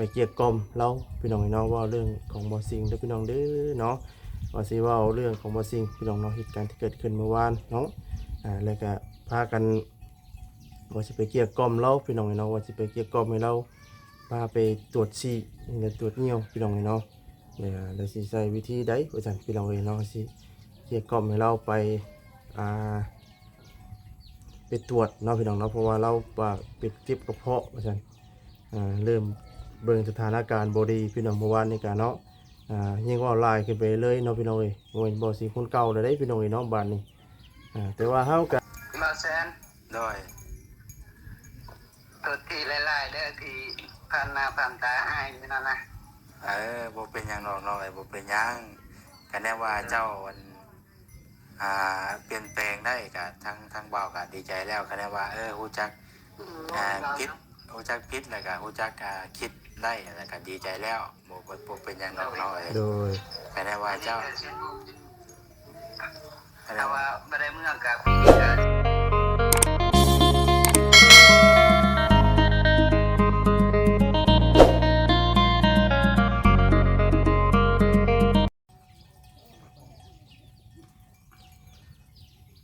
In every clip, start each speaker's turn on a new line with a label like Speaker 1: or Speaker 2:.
Speaker 1: ไปเกี่ยกล่อมเราพี่น้องเนาะว่าเรื่องของบอสิงเด้อพี่น้องเด้อเนาะว่าสิว่าเรื่องของบอสิงพี่น้องเนาะเหตุการณ์ที่เกิดขึ้นเมื่อวานเนาะอ่าแล้วก็พากันว่าสิไปเกี่ยกล่อมเราพี่น้องเนาะว่าสิไปเกี่ยกล่อมให้เราพาไปตรวจฉี่และตรวจเยี่ยวพี่น้องเนาะเนี่ยแล้วสิใช้วิธีใดว่าซั่นพี่น้องเอ้ยเนาะสิเกี่ยกล่อมให้เราไปอ่าไปตรวจเนาะพี่น้องเนาะเพราะว่าเราปากปิดทิพกระเพาะว่าซั่นอ่าเริ่ม เบิ่งสถานการณ์บดีพี่น้องเมื่อวานนี่กันเนาะอ่ายิ่งว่าไลน์ขึ้นไปเลยเนาะพี่น้องเอ้ยโอ้ยบ่สิคนเก่าเลยเด้พี่น้องเอ้ยเนาะบ้านนี้อ่าแต่ว่าเฮาก็
Speaker 2: มาแซน
Speaker 3: โดย
Speaker 2: ตัวทีไล่ๆเด้อทีผ่านหน้าผ่านตาอ้ายนี่นั่นนะ
Speaker 3: เออบ่เป็นหยังดอกน้อยบ่เป็นหยังก็แน่ว่าเจ้าวันอ่าเปลี่ยนแปลงได้ก็ทั้งทั้งเบาก็ดีใจแล้วก็แน่ว่าเออฮู้จักอ่าคิดฮู้จักผิดแล้วก็ฮู้จักอ่าคิด ได้แล้วก็ดีใจแล้วบ่บ่บ่เป็นหยังดอกน้อย
Speaker 1: โดย
Speaker 3: ก็แน่ว่าเจ้าก็
Speaker 2: แต่
Speaker 3: แน่ว่า
Speaker 2: ว่าไม่ได้เมืองกับพี่ก็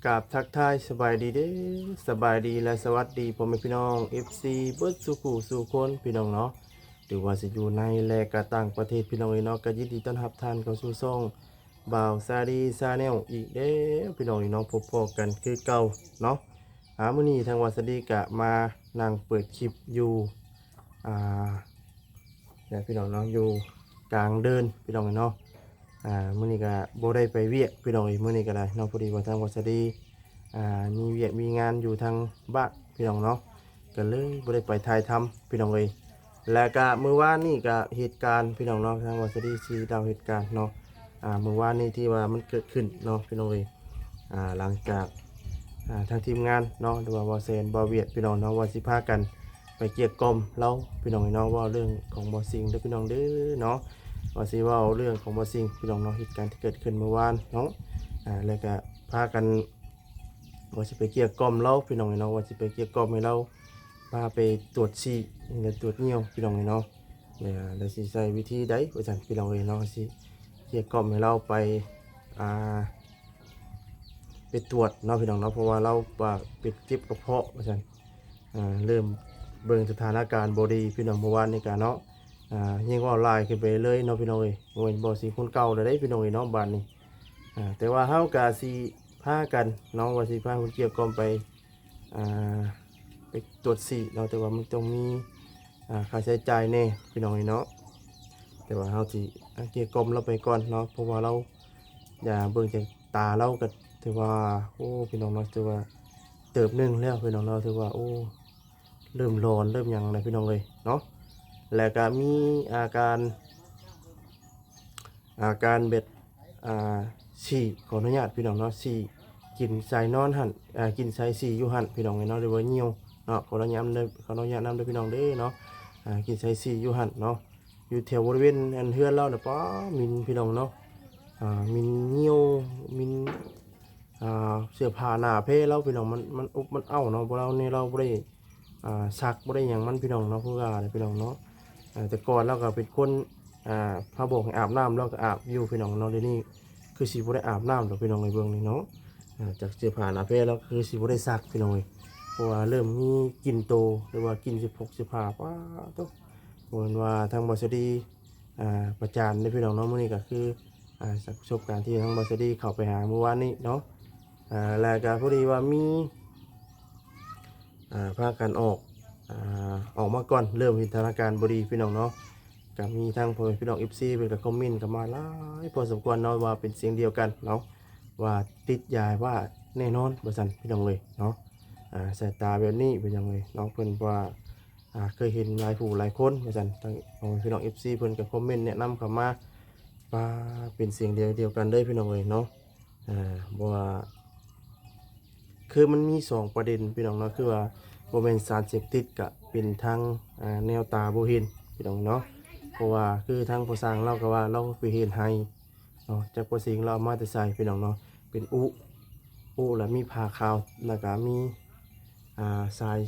Speaker 1: กราบทักทายสบายดีเด้อสบายดีและสวัสดีพ่อแม่พี่น้อง FC เบิดสุขุสู่คนพี่น้องเนาะ หรือว่าสิอยู่ในและก็ต่างประเทศพี่น้องเอ้ยเนาะก็ยินดีต้อนรับท่านเข้าสู่ช่องบ่าวซาดีซาแนลอีกเด้อพี่น้องเอ้ยเนาะพบพอกันคือเก่าเนาะหามื้อนี้ทางวัดสดีกะมานั่งเปิดคลิปอยู่อ่าเนี่ยพี่น้องเนาะอยู่กลางเดินพี่น้องเอ้ยเนาะอ่ามื้อนี้ก็บ่ได้ไปเวียกพี่น้องอีมื้อนี้ก็ได้เนาะพอดีว่าทางวัสดีอ่ามีเวียกมีงานอยู่ทางบ้านพี่น้องเนาะก็เลยบ่ได้ไปถ่ายทำพี่น้องเอ้ย แล้วก็มือวานนี่ก็เหตุการณ์พี่น้องเนาะทางวัสดีชี้ดาวเหตุการณ์เนาะอ่ามือวานนี่ที่ว่ามันเกิดขึ้นเนาะพี่น้องเอ้ยอ่าหลังจากอ่าทางทีมงานเนาะหรือว่าบ่เซนบ่เวียดพี่น้องเนาะว่าสิพากัน ไปเกลียกกล่อมเราพี่น้องเอ้ยเนาะว่าเรื่องของบ่สิงเด้อพี่น้องเด้อเนาะว่าสิว่าเรื่องของบอสิงพี่น้องเนาะเหตุการณ์ที่เกิดขึ้นเมื่อวานเนาะอ่าแล้วก็พากันว่าสิไปเกี่ยกล่อมเราพี่น้องเนาะว่าสิไปเกี่ยกล่อมให้เราพาไปตรวจฉี่ และตรวจเยี่ยวพี่น้องเนาะเนี่ยแล้วสิใช้วิธีใดว่าซั่นพี่น้องเนาะสิเกี่ยกล่อมให้เราไปอ่าไปตรวจเนาะพี่น้องเนาะเพราะว่าเราปากปิดทิพกระเพาะว่าซั่นอ่าเริ่มเบิ่งสถานการณ์บดีพี่น้องเมื่อวานนี่กันเนาะอ่ายิ่งว่าลน์ขึ้นไปเลยเนาะพี่น้องเอ้ยโอ้ยบ่สิคนเก่าเลยได้พี่น้องเอ้ยเนาะบ้านนี้อ่าแต่ว่าเฮากะสิพากันเนาะว่าสิพาคนเกี่ยวกอมไปอ่าไปตรวจสีเนาะแต่ว่ามันต้องมี อ่าค่าใช้จ่ายแน่พี่น้องเอ้เนาะแต่ว่าเฮาสิอ่เกี่ยกอมเราไปก่อนเนาะเพราะว่าเราอย่าเบิ่งจากตาเราก็ถือว่าโอ้พี่น้องเนาะถือว่าเติบหนึงแล้วพี่น้องเนาถือว่าโอ้เริ่มร้อนเริ่มยังเลยพี่น้องเอ้ยเนาะแล้วก็มีอาการอาการเบ็ดอ่าฉี่ขออนุญาตพี่น้องเนาะฉี่กินใส่นอนหันอ่ากินใส่ฉี่อยู่หันพี่น้องเนาะหรือว่าเหี่ยวเนาะขออนุญาตเด้ขออนุญาตนำเด้พี่น้องเด้เนาะ อ่ากินใส่ฉี่อยู่หันเนาะอยู่แถวบริเวณอันเฮือนเราเนี่ยป้ามินพี่น้องเนาะอ่ามินเหี่ยวมินอ่าเสื้อผ้าหน้าเพเราพี่น้องมันมันอุบมันเอ้าเนาะพวกเรานี่เราบ่ได้อ่าซักบ่ได้หยังมันพี่น้องเนาะเพื่ออะไรพี่น้องเนาะอ่าแต่ก่อนเราก็เป็นคนอ่าพระบอกให้อาบน้ำเราก็อาบอยู่พี่น้องเนาะเดี๋ยวนี้คือสีบ่ได้อาบน้ำหรอกพี่น้องในเบื้องนี้เนาะอ่าจากเสื้อผ้าหน้าเพศแล้วคือสีบ่ได้ซักพี่น้องเลย เพราะว่าเริ่มมีกินโตหรือว่ากินสิบหกสิบห้าป้าตุ๊กเหมือนว่าทางบริษัทดีอ่าประจานในพี่น้องเนาะมื้อนี้ก็คืออ่าจากประสบการณ์ที่ทางบริษัทดีเข้าไปหาเมื่อวานนี้เนาะอ่าแล้วก็พอดีว่ามีอ่าพากันออกอ่าออกมาก่อนเริ่มเห็นสถานการณ์บดีพี่น้องเนาะกับมีทางพ่อพี่น้องเอฟซีเป็นกับคอมเมนต์กับมาหลายพอสมควรเนาะว่าเป็นเสียงเดียวกันเนาะว่าติดยาว่าแน่นอนบริษัทพี่น้องเลยเนาะ อ่าสายตาแบบนี้เป็นยังไงน้องเพิ่นว่าอ่าเคยเห็นหลายผู้หลายคนบริษัททางพ่อแม่พี่น้องเอฟซีเพิ่นกับคอมเมนต์แนะนำเข้ามาว่าเป็นเสียงเดียวเดียวกันเลยพี่น้องเลยเนาะอ่าบ่ว่าคือมันมีสองประเด็นพี่น้องเนาะคือว่าโมเมนสารเสพติดกับเป็นทางอ่าแนวตาโบเห็นพี่น้องเนาะเพราะว่าคือทางผู้สร้างเราก็ว่าเราไปเห็นให้เนาะจากผู้สิงเราเอามาแต่ใส่พี่น้องเนาะเป็นอุอุแล้วมีผ้าขาวแล้วก็มี อ่าสาย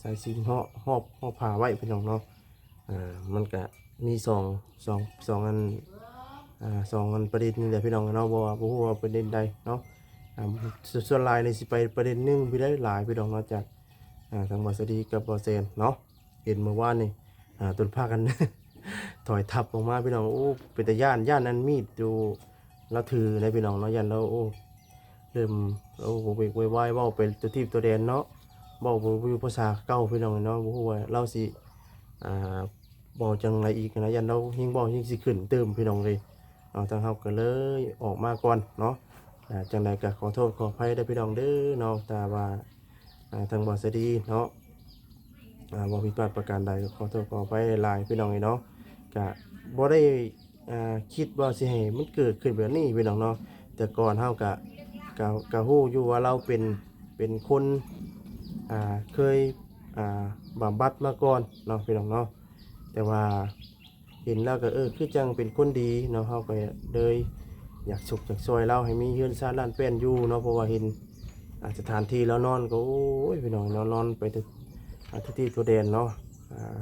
Speaker 1: สายสิงเหาะหอบหอบผ้าไว้พี่น้องเนาะอ่ามันก็มีสองสองสองอันอ่าสองอันประเด็นนี่แหละพี่น้องเนาะบ่ว่าบ่ฮู้ว่าประเด็นใดเนาะอ่าส่วนลายนี่สิไปประเด็นหนึงพี่ได้หลายพี่น้องเนาะจากอ่าทางบอสดีกับบอเซนเนาะเห็นเมื่อวานนี่อ่าตุนพากัน ถอยทับออกมาพี่น้องโอ้เป็นแต่ย่านย่านนั้นมีดดูแล้วถือในพี่น้องเนาะย่านแล้วโอ้เริ่มโอ้โหเวกวายว้าเป็นตัวทีบตัวแดนเนาะ เว้าบ่อยู่ภาษาเก่าพี่น้องเนาะบ่ฮู้ว่าเราสิอ่าบอกจังไรอีกนะย่านเรายิ่งบอกยิ่งสิขึ้นเติมพี่น้องเลยเอาทางเฮาก็เลยออกมาก่อนเนาะอ่าจังใดก็ขอโทษขออภัยได้อพี่น้องเด้อเนาะแต่ว่าอ่าทางบอสดีเนาะอ่าบ่ผิดพลาดประการใดก็ขอโทษขออภัยหลายพี่น้องเนาะก็บ่ได้อ่าคิดว่าสิให้มันเกิดขึ้นแบบนี้พี่น้องเนาะแต่ก่อนเฮาก็ก็ก็ฮู้อยู่ว่าเราเป็นเป็นคน อ่าเคยอ่าบำบัดมาก่อนเนาะพี่น้องเนาะแต่ว่าเห็นแล้วก็เออคือจังเป็นคนดีเนาะเฮาก็เลยอยากสุขอยากซอยเราให้มีเฮือนซ่านล้านแป้นอยู่เนาะเพราะว่าเห็นอ่าสถานที่แล้วนอนก็โอ้ยพี่น้องเนาะนอนไปทุกทุกที่ตัวแดนเนาะอ่า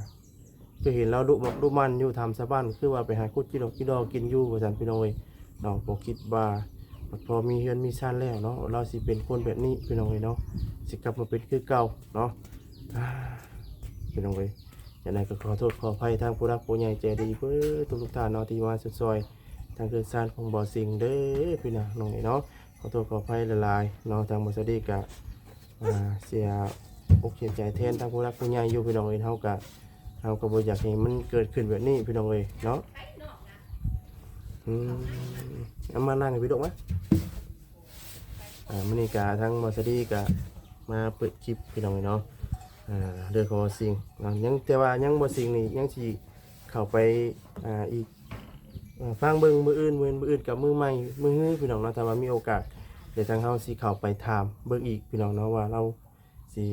Speaker 1: คือเห็นเราดุมกดุมันอยู่ทำสะบ้านคือว่าไปหาคุดกิโลกิโลกินอยู่ประจันพี่น้องเอ้ยเนาะบ่คิดว่า พอมีเฮือนมีชานแล้วเนาะเราสิเป็นคนแบบนี้พี่น้องเอ้ยเนาะสิกลับมาเป็นคือเก่าเนาะพี่น้องเอ้ยอย่างไรก็ขอโทษขออภัยทางผู้รักผู้ใหญ่ใจดีเพื่อทุกทุกท่านเนาะที่มาสุดซอยทางเกิดซานของบ่อสิงเด้อพี่น้องเอ้ยเนาะขอโทษขออภัยละลายเนาะทางบ่สวัสดีกะเสียอกเสียใจแทนทางผู้รักผู้ใหญ่อยู่พี่น้องเอ้ยเฮากะเราก็บ่อยากให้มันเกิดขึ้นแบบนี้พี่น้องเอ้ยเนาะ เอามานั่งให้พี่ดอกไหมอ่ามื้อนี้กะทั้งมาสดีกะมาเปิดคลิปพี่น้องเอ้ยเนาะอ่าเรื่องของสิ่งอ่ายังแต่ว่ายังบ่สิ่งนี่ยังสิเข้าไปอ่าอีกฟังเบิ่งมืออื่นมืออื่นมืออื่นกับมือใหม่มือฮื้อพี่น้องเนาะถ้าว่ามีโอกาสเดี๋ยวทางเฮาสิเข้าไปถามเบิ่งอีกพี่น้องเนาะว่าเราสิ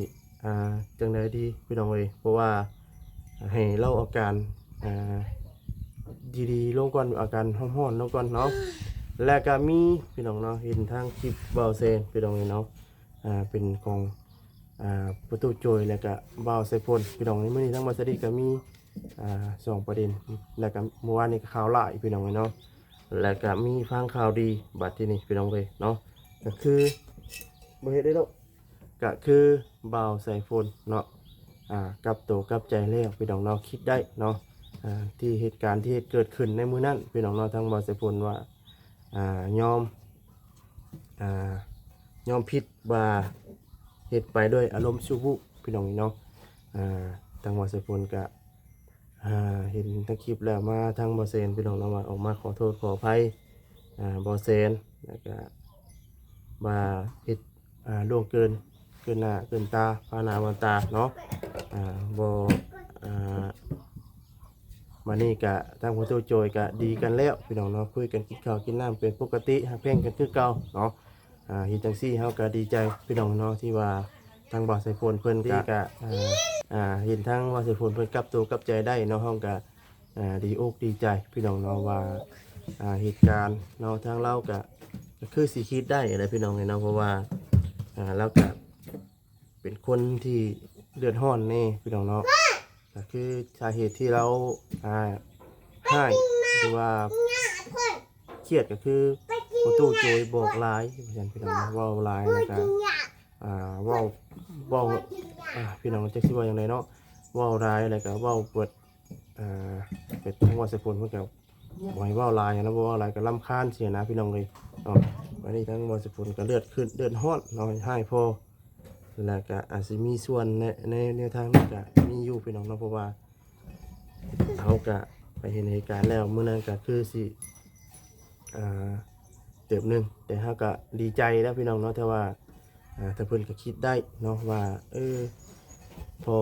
Speaker 1: อ่าจังไดดีพี่น้องเอ้ยเพราะว่าให้เล่าอาการอ่า ดีๆลงก่อนอาการห้อนๆลงก่อนเนาะและก็มีพี่น้องเนาะเห็นทางคลิปเบาเซนพี่น้องเนาะอ่าเป็นของอ่าประตูโจยแล้วก็เบาไซพลพี่น้องในมื้อนี้ทั้งมาสดีก็มีอ่าสองประเด็นแล้วก็เมื่อวานนี้ก็ข่าวหลายพี่น้องเนาะแล้วก็มีฟังข่าวดีบัดที่นี่พี่น้องเลยเนาะก็คือบ่เฮ็ดได้แล้วก็คือเบาไซพลเนาะอ่ากับตัวกับใจแล้วพี่น้องเนาะคิดได้เนาะอ่า ที่เหตุการณ์ที่เกิดขึ้นในมือนั้นพี่น้องเนาะทั้งบอสพลว่าอ่ายอมอ่ายอมผิดว่าเหตุไปด้วยอารมณ์ชั่ววูบพี่น้องเนาะอ่าทางบอสพลก็อ่าเห็นทั้งคลิปแล้วมาทางบอเซนพี่น้องเนาะว่าออกมาขอโทษขออภัยอ่าบอเซนแล้วก็มาเหตุอ่าล่วงเกินเกินหน้าเกินตาพานาวันตาเนาะอ่าบอ่า มานี่กะทางพ่อโจโจยกะดีกันแล้วพี่น้องเนาะคุยกันกินข้าวกินน้ำเป็นปกติหักเพ่งกันคือเก่าเนาะอ่าเฮิจังซี่เฮาก็ดีใจพี่น้องเนาะที่ว่าทางบ่าวไสพลเพิ่นที่กะอ่าอ่าเห็นทางบ่าวไสพลเพิ่นกลับตัวกลับใจได้เนาะเฮาก็อ่าดีอกดีใจพี่น้องเนาะว่าอ่าเหตุการณ์เนาะทางเราก็ก็คือสิคิดได้อะไรพี่น้องเนาะเพราะว่าอ่าเราก็เป็นคนที่เดือดร้อนแน่พี่น้องเนาะ ก็คือสาเหตุที่เราอ่าให้คือว่าเครียดก็คือประตูโจยบอกหลายพี่น้องพี่น้องเนาะเว่าหลายแล้วก็อ่าเว่าเว่าอ่าพี่น้องจะคิดว่าอย่างไรเนาะเว่าหลายแล้วก็เว่าเปิดอ่าเปิดทั้งวันสกุลเพื่อกับไว้เว่าหลายนะเว่าหลายก็ลำคาญเสียนะพี่น้องเลยเนาะวันนี้ทั้งวันสกุลก็เลือดขึ้นเลือดฮ้อนเนาะให้พอ แล้วก็อาจจะมีส่วนในในแนวทางนี้ก็มีอยู่พี่น้องเนาะเพราะว่าเขาก็ไปเห็นเหตุการณ์แล้วเมื่อนั้นก็คือสิอ่าเติบหนึ่งแต่เขาก็ดีใจแล้วพี่น้องเนาะแต่ว่าอ่าถ้าเพิ่อนก็คิดได้เนาะว่าเออพอ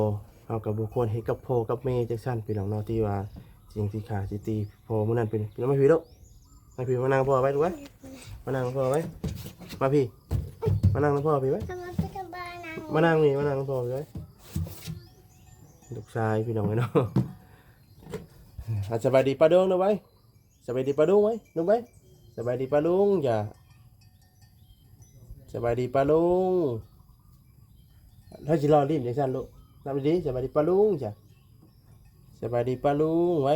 Speaker 1: เขากับบุคคลเฮ็ดกับพ่อกับแม่จังซั่นพี่น้องเนาะที่ว่าสิ่งที่ขาดสิตีพอเมื่อนั้นเป็นพี่น้องไม่พี่ลูกไม่พี่มานั่งพ่อไว้ดูไว้มานั่งพ่อไว้มาพี่มานั่งพ่อพี่ไว้
Speaker 4: มานั่
Speaker 1: งนี่มานั่งพอเลยลูกชายพี่น้องไอ้เนาะอาสบายดีปลาดวงดูไว้สบายดีปลาดวงไว้ดูไว้สบายดีปลาลุงจ้ะสบายดีปลาลุงถ้าจิรอรีบอย่างสั้นลูกทำดีสบายดีปลาลุงจ้ะสบายดีป้าลุงไว้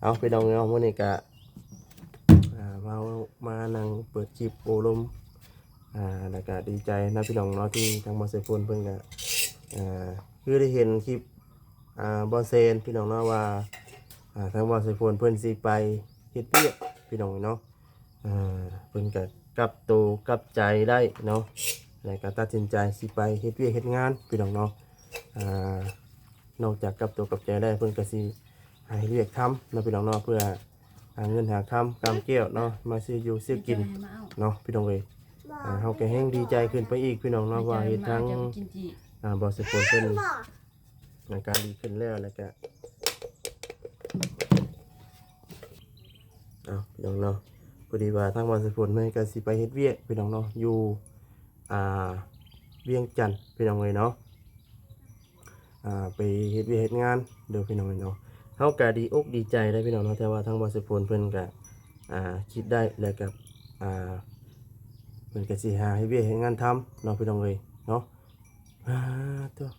Speaker 1: เอาไปดองเงามื่อนี้กะอ่ามา มานั่งเปิดคลิปโอลม อ่าแล้วก็ดีใจนะพี่น้องเนาะที่ทางบอสเซฟนเพิ่นกะอ่าคือได้เห็นคลิปอ่าบอสเซนพี่น้องเนาะว่าอ่าทางบอสเซฟนเพิ่นสิไปเฮ็ดเวียกพี่น้องเนาะอ่าเพิ่นกะกลับตัวกลับใจได้เนาะแล้วก็ตัดสินใจสิไปเฮ็ดเวียกเฮ็ดงานพี่น้องเนาะอ่านอกจากกลับตัวกลับใจได้เพิ่นก็สิให้เรียกทำเนาะพี่น้องเนาะเพื่อหาเงินหาคำกำเกี้ยวเนาะมาซื้ออยู่ซื้อกินเนาะพี่น้องเอ้ย อ่าเฮาก็แห้งดีใจขึ้นไปอีกพี่น้องเนาะว่าเฮ็ดทั้งอ่าบ่สิผลเพิ่นอาการดีขึ้นแล้วแล้วก็เอาพี่น้องเนาะพอดีว่าทางบ่สิผลเพิ่นก็สิไปเฮ็ดเวียกพี่น้องเนาะอยู่อ่าเวียงจันทน์พี่น้องเอ้ยเนาะอ่าไปเฮ็ดเวียกเฮ็ดงานเด้อพี่น้องเอ้ยเนาะเฮาก็ดีอกดีใจได้พี่น้องเนาะแต่ว่าทางบริษัทพลเพิ่นก็อ่าคิดได้แล้วกับอ่า เพิ่นก็สิหาให้เวียให้งานทำเนาะพี่น้องเอ้ยเนาะอ่าตัว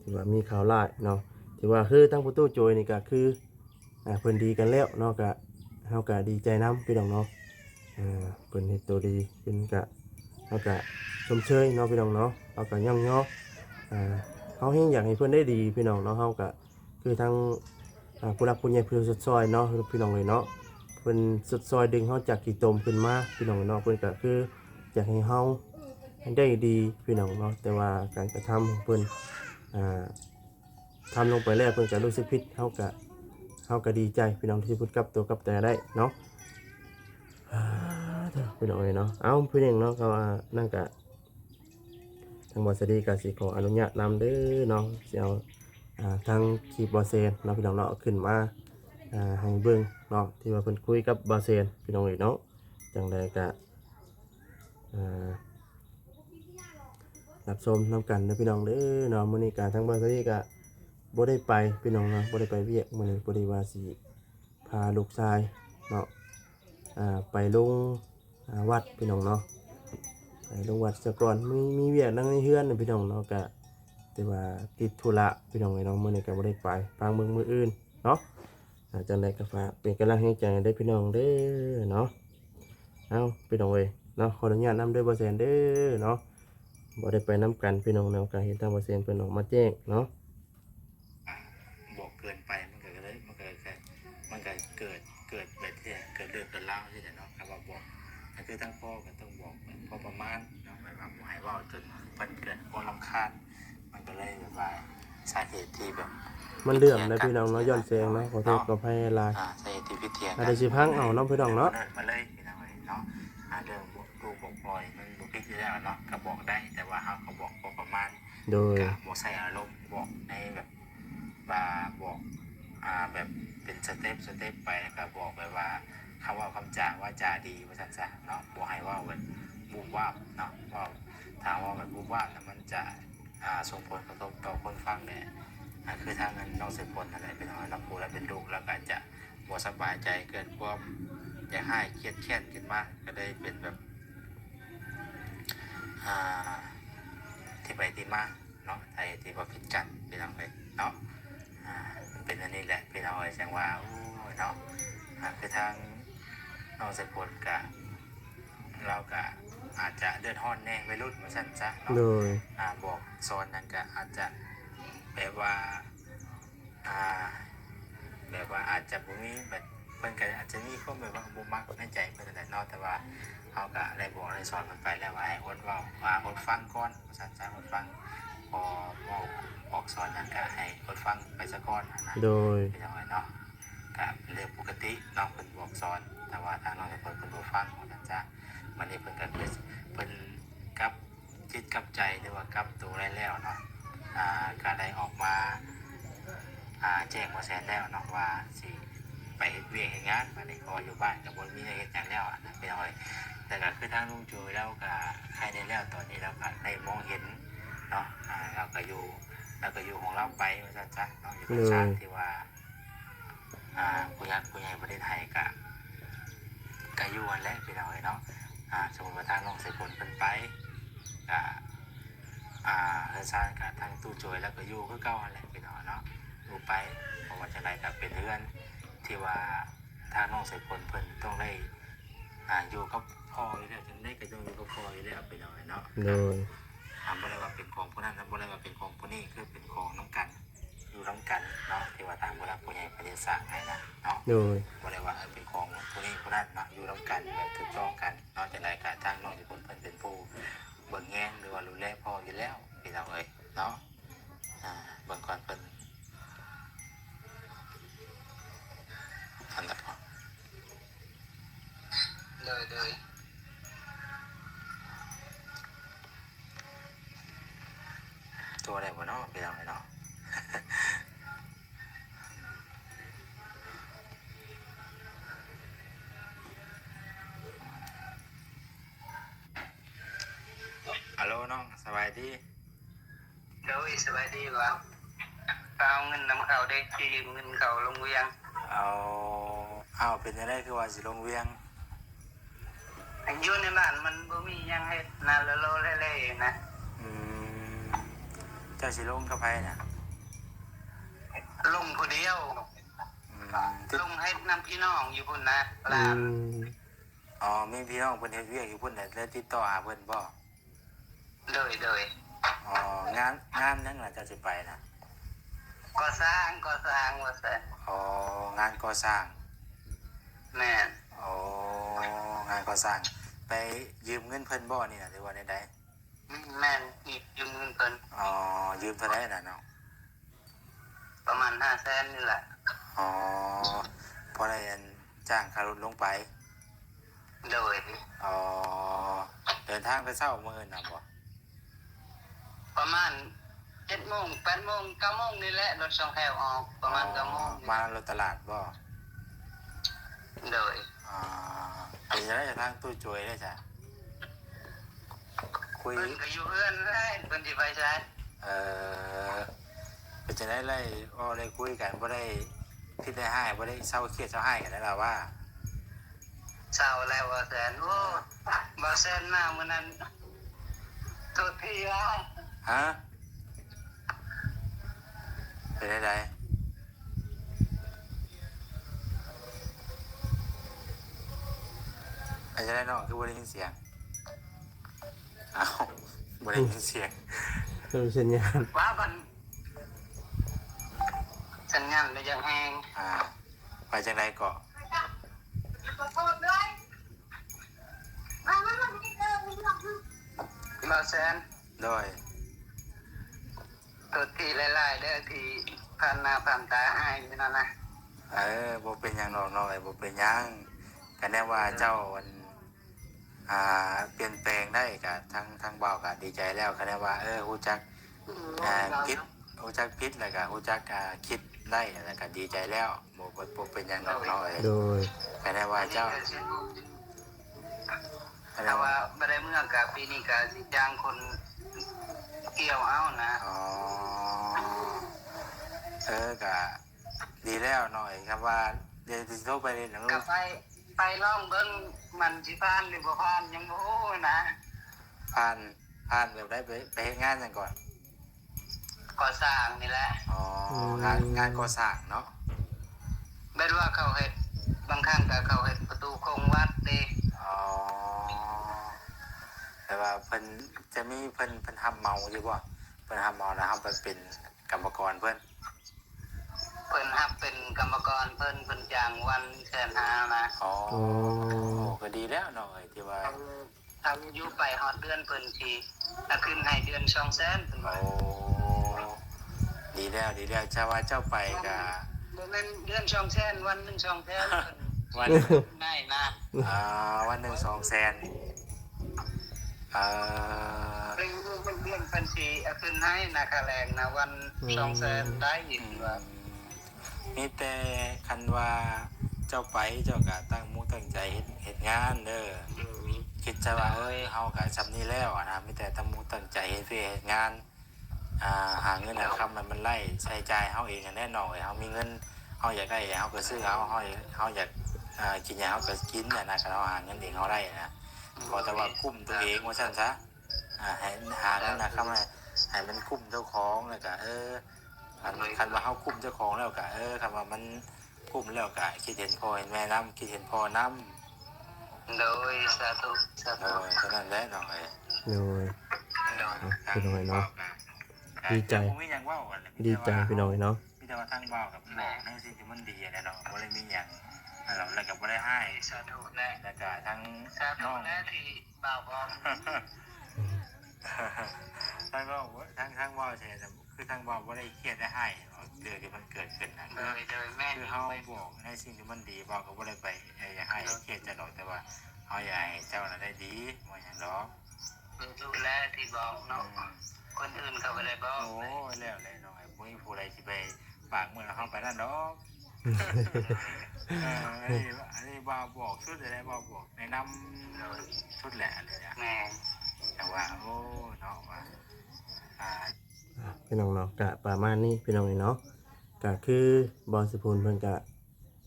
Speaker 1: ถือว่ามีข่าวร้ายเนาะถือว่าคือทั้งประตูโจยนี่ก็คืออ่าเพิ่นดีกันแล้วเนาะก็เฮาก็ดีใจนํพี่น้องเนาะอ่าเพิ่นเฮ็ดตัวดีเพิ่นก็เฮาก็ชมเชยเนาะพี่น้องเนาะเฮาก็ย่องย่ออ่าเฮาเฮงอยากให้เพิ่นได้ดีพี่น้องเนาะเฮาก็คือทางอ่าผู้รักผู้ใหญ่เพื่อสุดซอยเนาะพี่น้องเลยเนาะ เพิ่นสุดซอยดึงเฮาจากกี่ตมขึ้นมาพี่น้องเนาะเพิ่นก็คืออยากให้เฮาได้ดีพี่น้องเนาะแต่ว่าการกระทำของเพิ่นอ่าทำลงไปแล้วเพิ่นก็รู้สึกผิดเฮาก็เฮาก็ดีใจพี่น้องที่พูดกับตัวกับแต่ได้เนาะพี่น้องเลยเนาะเอาพี่น้องเนาะก็ว่านั่นก็ทางบอสดีก็สิขออนุญาตนำเด้อเนาะเอาอ่าทางคีบบอเซนเนาะพี่น้องเนาะเอาขึ้นมา อ่าให้เบิ่งเนาะที่ว่าเพิ่นคุยกับบอเซนพี่น้องเอกเนาะจังใดก็อ่ารับชมนํกันนะพี่น้องเด้อเนาะมื้อนี้ก็ทางบอสนี่ก็บ่ได้ไปพี่น้องเนาะบ่ได้ไปเวียกมื้อนี้บ่ได้ว่าสิพาลูกชายเนาะอ่าไปลงวัดพี่น้องเนาะไปลงวัดซะก่อนมีมีเวียกนั่งในเฮือนน่ะพี่น้องเนาะก็แต่ว่าติดธุระพี่น้องไอ้น้องมื่อนี้ก็บ่ได้ไปฟังเมืองมืออื่นเนาะ อาจังไดก็ฝากเป็นกำลังให้ใจได้พี่น้องเด้อเนาะเอาพี่น้องเอ้ยเนาะขออนุญาตนำด้วยบ่แซนเด้อเนาะบ่ได้ไปนํกันพี่น้องแนวการเห็นทางบ่แซนเพิ่นออกมาแจ้งเนาะ
Speaker 3: บอกเกินไปมันก็เลยมันก็เลยมันก็เกิดเกิดแบบที่เกิดเรื่องเกิดเล่าที่เนาะครับว่าบอกคือทั้งพ่อก็ต้องบอกพอประมาณเนาะแบบว่าบ่ให้เว่าจนมันเกิดความรำคาญมันก็เลยแบบว่าสาเหตุที่แบบ
Speaker 1: มันเลื่อมนะพี่น้องเนาะย้อนแสงเนาะขอโทษขออภัยหลาย
Speaker 3: อ่าสาเหตุที่พิเทียง
Speaker 1: อาจจะสิพังเอาเนาะพี่น้องเนาะ
Speaker 3: เดินมาเลยพี่น้องเอ้ยเนาะอ่าเรื่องดูบอกปล่อยมันบุพิษอยู่แล้วเนาะก็บอกได้แต่ว่าเขาก็บอกพอประมาณ
Speaker 1: โดย
Speaker 3: กะบอกใส่อารมณ์บอกในแบบว่าบอกอ่าแบบเป็นสเต็ปสเต็ปไปแล้วก็บอกไปว่าคำว่าคำจาว่าจาดีว่าสั้นๆเนาะบอกให้ว่าแบบบุบว่าบเนาะว่าถามว่าแบบบุบว่าบแล้วมันจะอ่าส่งผลกระทบต่อคนฟังเนี่ยอ่า คือทางเงินน้องเสพผลอะไรเป็นของรับรู้และเป็นลูกแล้วก็จะบ่สบายใจเกิดความอยากให้เครียดแค้นขึ้นมาก็ได้เป็นแบบอ่าที่ไปที่มาเนาะไทยที่ว่าผิดกันพี่น้องเลยเนาะอ่ามันเป็นอันนี้แหละพี่น้องเลยแสดงว่าโอ้ยเนาะอ่าคือทางน้องสกุลกะเรากะอาจจะเดินห้อนแน่ไปรุ่นมาสั่นซะเนาะ
Speaker 1: โดย
Speaker 3: อ่าบอกโซนนั้นก็อาจจะ แบบว่าอ่าแบบว่าอาจจะบ่มีแบบเพิ่นก็อาจจะมีความแบบว่าบ่มักในใจเพิ่นนั่นแหละเนาะแต่ว่าเขาก็ได้บอกได้สอนมันไปแล้วว่าให้อดเว้าว่าอดฟังก่อนว่าซั่นซะอดฟังพอเว้าออกสอนหยังก็ให้อดฟังไปซะก่อนนะนะ
Speaker 1: โดย
Speaker 3: พี่น้องเนาะก็เป็นเรื่องปกติน้องเพิ่นบอกสอน แต่ว่าทางน้องเพิ่นเพิ่นบ่ฟังว่าซั่นซะมันนี่เพิ่นก็คือเพิ่นกลับจิตกลับใจหรือว่ากลับตัวได้แล้วเนาะอ่า ก็ได้ออกมาแจ้งว่าแซนแล้วเนาะว่าสิไปเวียกเฮ็ดงานมาในคออยู่บ้านกับบนมีอะไรเฮ็ดอย่างแล้วอะนะพี่น้อย แต่ก็คือทางลุงจูแล้วก็ใครได้แล้วตอนนี้เราก็ได้มองเห็นเนาะเราก็อยู่เราก็อยู่ของเราไปว่าซั่นซะเนาะอยู่กับชาติที่ว่าอาผู้ยักผู้ใหญ่ประเทศไทยก็ก็อยู่กันแล้วพี่น้อยเนาะสมมติว่าทางน้องเสกผลเพิ่นไปก็ ออ่าเฮือนซ่านกับทางตู้โจยแล้วก็อยู่คือเก่าหั่นแหละพี่น้องเนาะอยู่ไปเพราะว่าจังไดก็เป็นเฮือนที่ว่าทางน้องสายฝนเพิ่นต้องได้อ่าอยู่กับพ่ออยู่แล้วจังได้ก็ต้องอยู่กับพ่ออยู่แล้วพี่น้องเนาะ
Speaker 1: โดย
Speaker 3: ทำบ่ได้ว่าเป็นของผู้นั้นทำบ่ได้ว่าเป็นของผู้นี้คือเป็นของน้ำกันอยู่น้ำกันเนาะที่ว่าตามผู้รักผู้ใหญ่ประเทศสร้างให้นะเนาะ
Speaker 1: โดย
Speaker 3: บ่ได้ว่าเออเป็นของผู้นี้ผู้นั้นเนาะอยู่น้ำกันแบบถูกต้องกันเนาะแต่รายการทางน้องที่คนเพิ่นเป็นผู้ เบิ่งแง่งหรือว่ารู้แลพออยู่แล้วพี่น้องเอ้ยเนาะอ่าเบิ่งก่อนเพิ่นอันดับพอ
Speaker 2: เลยเลย
Speaker 3: น้องสบายดี
Speaker 2: เดี๋ยวสบายดีวะเอาเงินนำเขาได้ที่เงินเขาลงเวียง
Speaker 3: เอาเอาเป็นยังไงคือว่าสิลงเวียง
Speaker 2: อยู่ในบ้านมันบ่มีหยังให้นาละโลเล่ๆนะ
Speaker 3: อืมเจ้าสิลงกับไผน่ะ
Speaker 2: ลงผู้เดียว
Speaker 3: อืมติด
Speaker 2: ลงให้นำพี่น้องอยู่พุ่นนะ
Speaker 1: อื
Speaker 2: ลาน
Speaker 1: ม
Speaker 3: อ๋อมีพี่น้องเพิ่นเฮ็ดเวียกอยู่พุ่นน่ะแล้วติดต่อหาเพิ่นบ่
Speaker 2: เลยเลย
Speaker 3: อ๋องานงานนั่นล่ะเจ้าสิไปน่ะ
Speaker 2: ก่อสร้างก่อสร้างว่าซั่น
Speaker 3: อ๋องานก่อสร้าง
Speaker 2: แม่น
Speaker 3: อ๋องานก่อสร้าง ไปยืมเงินเพิ่นบ่นี่น่ะหรือว่าใด
Speaker 2: แม่นอีกยืมเงินเพิ่น
Speaker 3: ๆอ๋อยืมเท่าใดน่ะเนาะ
Speaker 2: ประมาณ500,000นี่แหละ
Speaker 3: อ๋อพอได้อันจ้างค่ารถลงไป
Speaker 2: เลย
Speaker 3: อ๋อเดินทางไปเช้ามื้ออื่นน่ะบ่
Speaker 2: ประมาณ7โมง8โมง9โมงนี่แหละรถสองแถวออกประมาณ9โมง
Speaker 3: มารถตลาดบ่
Speaker 2: เลย
Speaker 3: อ่าเป็นยังไงจากทางตู้จวยได้จ้ะคุย
Speaker 2: เพิ่นก็อยู่เพื่อนได้เพิ่นสิไปใช้
Speaker 3: เอ่อเป็นจะได้ไล่ก็ได้คุยกันบ่ได้คิดได้ให้บ่ได้เศร้าเครียดเศร้าให้กันแล้วล่ะว่า
Speaker 2: เศร้าแล้วว่าแสนโอ้บ่แสนมามื้อนั้นตัวพี่ว่า
Speaker 3: ฮะ เป็นได้ไดอาจจะได้น้องคือบ่ได้ยินเสียงอ้าวบ่ได้ยินเสียง
Speaker 1: คือสัญญาณ
Speaker 2: ว่าบันสัญญาณได้ยังแห้ง
Speaker 3: อ่าไปจังไดเกาะ
Speaker 2: บ่แสน
Speaker 3: โดย
Speaker 2: ตัวที่หลายๆเด้อที่ผ่านหน้าผ่านตาอ้ายนี่นั่นนะ
Speaker 3: เออบ่เป็นหยังดอกน้อยบ่เป็นหยังก็แน่ว่าเจ้ามันอ่าเปลี่ยนแปลงได้ก็ทั้งทั้งเบาก็ดีใจแล้วก็แน่ว่าเออฮู้จักอ่าคิดฮู้จักคิดแล้วก็ฮู้จักอ่าคิดได้แล้วก็ดีใจแล้วบ่บ่บ่เป็นหยังดอกน้อย
Speaker 1: โดย
Speaker 3: ก็แน่ว่าเจ้าก็แน่
Speaker 2: แต่
Speaker 3: ว่า
Speaker 2: ว่าบ่ได้เมื่อกับปีนี้ก็สิจ้างคน เกี่ยวเอานะ
Speaker 3: อ๋อเออก็ดีแล้วหน่อยครับว่าเดี๋ยวสิโทรไปเรียนหนัง
Speaker 2: ก็
Speaker 3: ลูก
Speaker 2: ไปไปลองเบิ่งมันสิผ่านหรือบ่ผ่านยังบ่ฮู้นะ
Speaker 3: ผ่านผ่านแบบได้ไปไปเฮ็ดงานหยังก่อน
Speaker 2: ก่อสร้างนี่แหละ
Speaker 3: อ๋องานงานก่อสร้างเนาะ
Speaker 2: เบ็ดว่าเขาเฮ็ดบางครั้งก็เขาเฮ็ดประตูโครงวัดเด้
Speaker 3: อ๋อแต่ว่า เพิ่นจะมีเพิ่นเพิ่นทำเมาอยู่บ่เพิ่นทำเมาแล้วเฮาไปเป็นกรรมกรเพิ่น
Speaker 2: เพิ่นรับเป็นกรรมกรเพิ่นเพิ่นจ้างวันแสนห้านะ
Speaker 3: อ๋อ
Speaker 1: โอ้
Speaker 3: โอ้ก็ดีแล้วหน่อยที่ว่า
Speaker 2: ทำทำอยู่ไปฮอดเดือนเพิ่นสิถ้าขึ้นให้เดือน2แสนเพิ่น
Speaker 3: โอ้
Speaker 2: ว่า
Speaker 3: ดีแล้วดีแล้วถ้าว่าเจ้าไปก็
Speaker 2: บ่แม่นเดือน2แสนวันหนึง2แสนเพิ่น
Speaker 3: วัน
Speaker 2: ง่ายนะ
Speaker 3: อ่าวันหนึ่งสองแสนเอ่อ
Speaker 2: เรื่องเรื่องเรื่องเพิ่นสิเอาขึ้นให้นะค่าแรงนะวัน2แสนได้อีกว่า
Speaker 3: มีแต่คันว่าเจ้าไปเจ้าก็ตั้งมุกตั้งใจเฮ็ดเฮ็ดงานเด้อคิดจะว่าเอ้ยเฮาก็ซำนี้แล้วอะนะมีแต่ตั้งมุกตั้งใจเฮ็ดเพื่อเฮ็ดงานอ่าหาเงินหาคำมันมันไล่ใช้จ่ายเฮาเองอะแน่นอนเฮามีเงินเฮาอยากได้เฮาก็ซื้อเอาเฮาเฮาอยากอ่ากินหยังเฮาก็กินน่ะนะคันเฮาหาเงินเองเฮาได้นะ ขอแต่ว่ากุ้มตัวเองว่าซั่นซะอ่าให้หาเงินหาคำให้ให้มันคุ้มเจ้าของแล้วก็เออคันคันว่าเฮาคุ้มเจ้าของแล้วก็เออคันว่ามันคุ้มแล้วก็คิดเห็นพ่อเห็นแม่นํคิดเห็นพ่อนํ
Speaker 2: โดยสาธุสา
Speaker 3: เอ
Speaker 2: ธุ
Speaker 3: อเท่านั้นแหละน้องเอ้ย
Speaker 1: โดย
Speaker 2: โดย
Speaker 1: อะพี่น้อยเนาะดีใจ
Speaker 3: ผมมีหยังเว้ากันเลย
Speaker 1: ดีใจพี่น้องเนาะ
Speaker 3: มีแต่ว่าทางเว้ากับบอกในสิ่งที่มันดีอะนะเนาะบ่ได้มีหยังอ่า เราแล้วก็บ่ได้ให้
Speaker 2: สาธุแน่
Speaker 3: แล้วก็ทั้ง
Speaker 2: สาธุ
Speaker 3: น้อง
Speaker 2: แน่ที่บ่าวบอม
Speaker 3: ทั้งน้องทั้งทั้งเว้าใช่แต่คือทั้งเว้าบ่ได้เครียดได้ให้เนาะเรื่องที่มันเกิดขึ้นนะ
Speaker 2: โด
Speaker 3: คือย
Speaker 2: โดยแม่
Speaker 3: คือ
Speaker 2: นี่
Speaker 3: เฮา
Speaker 2: ไป
Speaker 3: บอกในสิ่งที่มันดีเว้าก็บ่ได้ไปเอ่ออยากให้เครียดจะดอกแต่ว่าเฮาอยากให้เจ้าน่ะได้ดีบ่หยังดอก
Speaker 2: ดูแลที่บอกเนาะคนอื่นเขาไปเลยบอ
Speaker 3: โอ้
Speaker 2: ก
Speaker 3: ยแล้วเลยน้อยบ่มีผู้ใดสิไปปากมือเฮาไปนั่นดอกเอออันนี้อันนี้บาบอกชุดอะไรบาบอกแนะนำชุดแหละเลยอะ
Speaker 2: แม่
Speaker 3: แต่ว่าโอ้เนาะว่าอ่า
Speaker 1: พี่น้องเนาะกะประมาณนี้พี่น้องเนาะกะคือบอลสุพูนเพิ่นกะ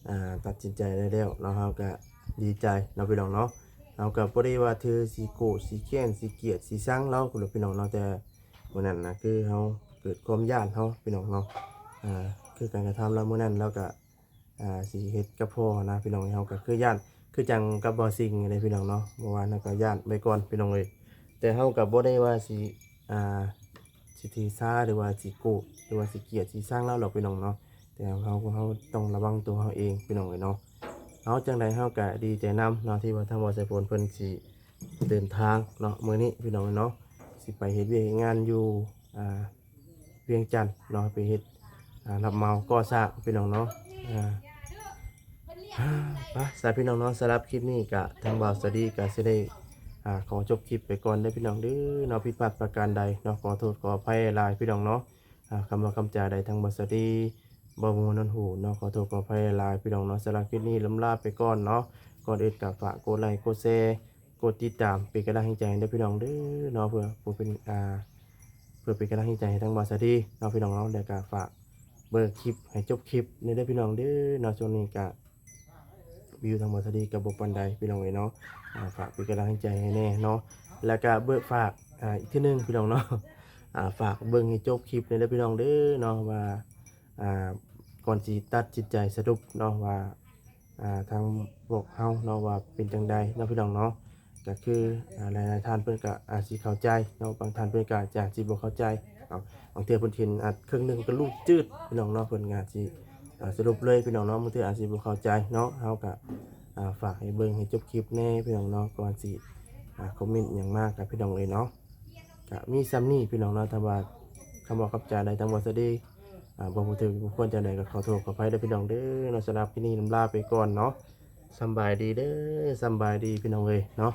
Speaker 1: อ่าตัดสินใจได้แล้วเนาะเฮากะดีใจเนาะพี่น้องเนาะเฮาก็บ่ได้ว่าเธอสิโกสิเกลียดสิเกลียดสิซังเราคุณพี่น้องเนาะแต่มื้อนั้นนะคือเฮาเกิดความย้านเฮาพี่น้องเนาะอ่าคือการกระทำเรามื้อนั้นเราก็ อ่าสิเฮ็ดกับพ่อนะพี่น้องเฮาก็คือย้านคือจังกับบอสิ่งอะไรพี่น้องเนาะเมื่อวานเราก็ย้านไปก่อนพี่น้องเอ้ยแต่เฮาก็บ่ได้ว่าสิอ่าสิทีซ่าหรือว่าสิโกหรือว่าสิเกียดสิสร้างเราหรอกพี่น้องเนาะแต่เขาเขาต้องระวังตัวเขาเองพี่น้องเลยเนาะเอาจังใดเฮาก็ดีใจนํเนาะที่ว่าทางวอสายพลเพิ่นสิเดินทางเนาะมื้อนี้พี่น้องเนาะสิไปเฮ็ดเวียงานอยู่อ่าเวียงจันทน์เนาะไปเฮ็ดอ่ารับเหมาก่อสร้างพี่น้องเนาะอ่า อ่าไปสำหรับพี่น้องเนาะสำหรับคลิปนี้ก็ทางบ่าวสวัสดีก็สิได้อ่าขอจบคลิปไปก่อนได้พี่น้องเด้อเนาะผิดพลาดประการใดเนาะขอโทษขออภัยลายพี่น้องเนาะอ่าคำว่าคำจาใดทางบัสดีบ่มูนันหูเนาะขอโทษขออภัยลายพี่น้องเนาะสำหรับคลิปนี้ลำลาไปก่อนเนาะก่อนอื่นก็ฝากกดไลค์กดแชร์กดติดตามเป็นกำลังใจให้พี่น้องเด้อเนาะเพื่อเพื่อเป็นอ่าเพื่อเป็นกำลังใจให้ทางบัสดีเนาะพี่น้องเนาะเดี๋ยวก็ฝากเบอร์คลิปให้จบคลิปในได้พี่น้องเด้อเนาะช่วงนี้ก็ วิวทางบัสดีกับบปันใดพี่น้องเอ้ยเนาะฝากเป็นกำลังใจให้แน่เนาะแล้วก็เบิกฝากอ่าอีกที่หนึ่งพี่น้องเนาะอ่าฝากเบิ่งให้จบคลิปเลยเด้อพี่น้องเด้อเนาะว่าอ่าก่อนสิตัดจิตใจสรุปเนาะว่าอ่าทางพวกเฮาเนาะว่าเป็นจังใดเนาะพี่น้องเนาะก็คืออ่าหลายๆท่านเพิ่นก็อาจสิเข้าใจเนาะบางท่านเพิ่นก็อาจจะสิบ่เข้าใจเนาบางเทื่อเพิ่นเห็นอาจครึ่งหนึ่งก็ลูกจืดพี่น้องเนาะเพิ่นก็อาจ สรุปเลยพี่น้องเนาะบางเทื่ออาจสิบ่เข้าใจเนาะเฮาก็ฝากให้เบิ่งให้จบคลิปแน่พี่น้องเนาะก่อนสิอ่คอมเมนต์อย่างมากกับพี่น้องเลยเนาะก็มีซ้ำนี่พี่น้องเนาะถ้าว่าคำบอกคำจาใดทั้งหมดสวัสดีอ่าบ่พูดถึงควรจะใดก็ขอโทษขออภัยเด้พี่น้องเด้อเนาะสำหรับที่นี่ลำลาไปก่อนเนาะสบายดีเด้อสบายดีพี่น้องเอ้ยเนาะ